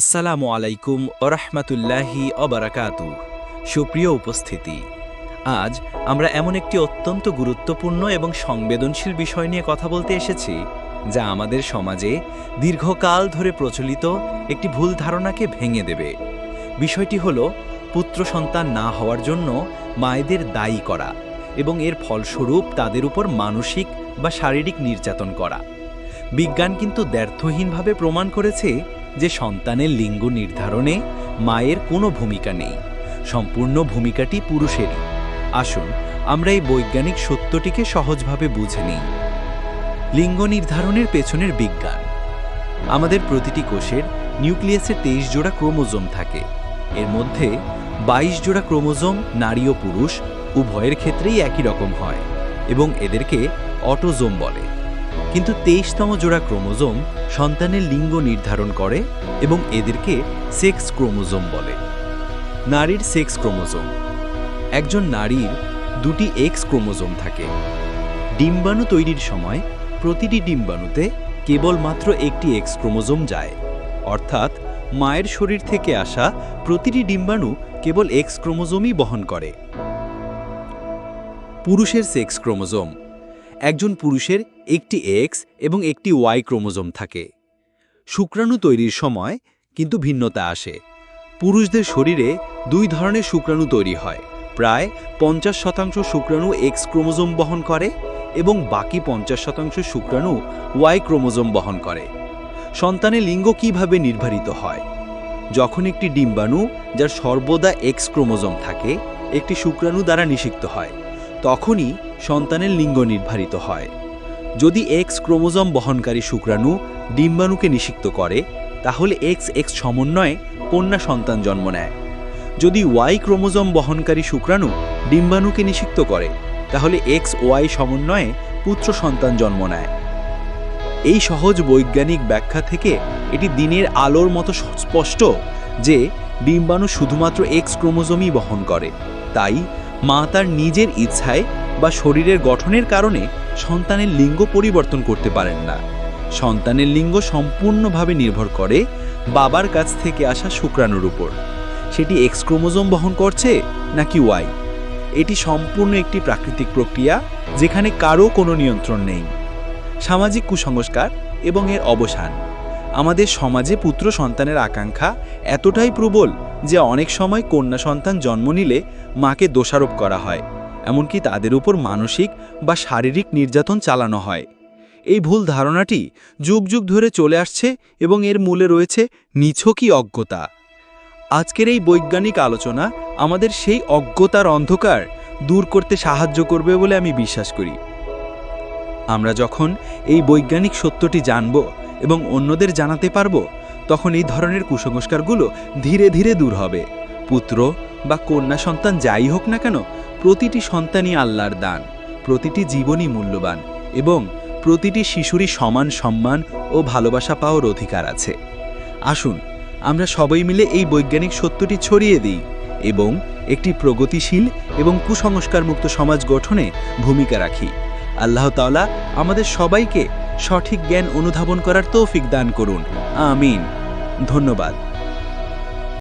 আসসালামু আলাইকুম ওরহমতুল্লাহি অবরাকাতু সুপ্রিয় উপস্থিতি, আজ আমরা এমন একটি অত্যন্ত গুরুত্বপূর্ণ এবং সংবেদনশীল বিষয় নিয়ে কথা বলতে এসেছি, যা আমাদের সমাজে দীর্ঘকাল ধরে প্রচলিত একটি ভুল ধারণাকে ভেঙে দেবে। বিষয়টি হল পুত্র সন্তান না হওয়ার জন্য মায়েদের দায়ী করা এবং এর ফলস্বরূপ তাদের উপর মানসিক বা শারীরিক নির্যাতন করা। বিজ্ঞান কিন্তু দ্ব্যর্থহীনভাবে প্রমাণ করেছে যে সন্তানের লিঙ্গ নির্ধারণে মায়ের কোনো ভূমিকা নেই। সম্পূর্ণ ভূমিকাটি পুরুষেরই। আসুন, আমরা এই বৈজ্ঞানিক সত্যটিকে সহজভাবে বুঝে নিই। লিঙ্গ নির্ধারণের পেছনের বিজ্ঞান। আমাদের প্রতিটি কোষের নিউক্লিয়াসে তেইশ জোড়া ক্রোমোজোম থাকে। এর মধ্যে বাইশ জোড়া ক্রোমোজোম নারী ও পুরুষ উভয়ের ক্ষেত্রেই একই রকম হয় এবং এদেরকে অটোজোম বলে। কিন্তু তেইশতম জোড়া ক্রোমোজোম সন্তানের লিঙ্গ নির্ধারণ করে এবং এদেরকে সেক্স ক্রোমোজোম বলে। নারীর সেক্স ক্রোমোজোম। একজন নারীর দুটি এক্স ক্রোমোজোম থাকে। ডিম্বাণু তৈরির সময় প্রতিটি ডিম্বাণুতে কেবলমাত্র একটি এক্স ক্রোমোজোম যায়। অর্থাৎ মায়ের শরীর থেকে আসা প্রতিটি ডিম্বাণু কেবল এক্স ক্রোমোজোমই বহন করে। পুরুষের সেক্স ক্রোমোজোম। একজন পুরুষের একটি এক্স এবং একটি ওয়াই ক্রোমোজোম থাকে। শুক্রাণু তৈরির সময় কিন্তু ভিন্নতা আসে। পুরুষদের শরীরে দুই ধরনের শুক্রাণু তৈরি হয়। প্রায় পঞ্চাশ শতাংশ শুক্রাণু এক্স ক্রোমোজোম বহন করে এবং বাকি পঞ্চাশ শতাংশ শুক্রাণু ওয়াই ক্রোমোজোম বহন করে। সন্তানের লিঙ্গ কীভাবে নির্ধারিত হয়? যখন একটি ডিম্বাণু, যার সর্বদা এক্স ক্রোমোজোম থাকে, একটি শুক্রাণু দ্বারা নিষিক্ত হয়, তখনই সন্তানের লিঙ্গ নির্ধারিত হয়। যদি এক্স ক্রোমোজোম বহনকারী শুক্রাণু ডিম্বাণুকে নিষিক্ত করে, তাহলে এক্স এক্স সমন্বয়ে কন্যা সন্তান জন্ম নেয়। যদি ওয়াই ক্রোমোজোম বহনকারী শুক্রাণু ডিম্বাণুকে নিষিক্ত করে, তাহলে এক্স ওয়াই সমন্বয়ে পুত্র সন্তান জন্ম নেয়। এই সহজ বৈজ্ঞানিক ব্যাখ্যা থেকে এটি দিনের আলোর মতো স্পষ্ট যে ডিম্বাণু শুধুমাত্র এক্স ক্রোমোজোমই বহন করে। তাই মা তার নিজের ইচ্ছায় বা শরীরের গঠনের কারণে সন্তানের লিঙ্গ পরিবর্তন করতে পারেন না। সন্তানের লিঙ্গ সম্পূর্ণভাবে নির্ভর করে বাবার কাছ থেকে আসা শুক্রাণুর উপর। সেটি এক্স ক্রোমোজোম বহন করছে নাকি ওয়াই এটি সম্পূর্ণ একটি প্রাকৃতিক প্রক্রিয়া যেখানে কারও কোনো নিয়ন্ত্রণ নেই। সামাজিক কুসংস্কার এবং এর অবসান। আমাদের সমাজে পুত্র সন্তানের আকাঙ্ক্ষা এতটাই প্রবল যে অনেক সময় কন্যা সন্তান জন্ম নিলে মাকে দোষারোপ করা হয়। এমনকি তাদের উপর মানসিক বা শারীরিক নির্যাতন চালানো হয়। এই ভুল ধারণাটি যুগ যুগ ধরে চলে আসছে এবং এর মূলে রয়েছে নিছকই অজ্ঞতা। আজকের এই বৈজ্ঞানিক আলোচনা আমাদের সেই অজ্ঞতার অন্ধকার দূর করতে সাহায্য করবে বলে আমি বিশ্বাস করি। আমরা যখন এই বৈজ্ঞানিক সত্যটি জানব এবং অন্যদের জানাতে পারব, তখন এই ধরনের কুসংস্কারগুলো ধীরে ধীরে দূর হবে। পুত্র বা কন্যা সন্তান যাই হোক না কেন প্রতিটি সন্তানই আল্লাহর দান, প্রতিটি জীবনই মূল্যবান এবং প্রতিটি শিশুরই সমান সম্মান ও ভালোবাসা পাওয়ার অধিকার আছে। আসুন, আমরা সবাই মিলে এই বৈজ্ঞানিক সত্যটি ছড়িয়ে দিই এবং একটি প্রগতিশীল এবং কুসংস্কারমুক্ত সমাজ গঠনে ভূমিকা রাখি। আল্লাহ তাআলা আমাদের সবাইকে সঠিক জ্ঞান অনুধাবন করার তৌফিক দান করুন। আমিন। ধন্যবাদ।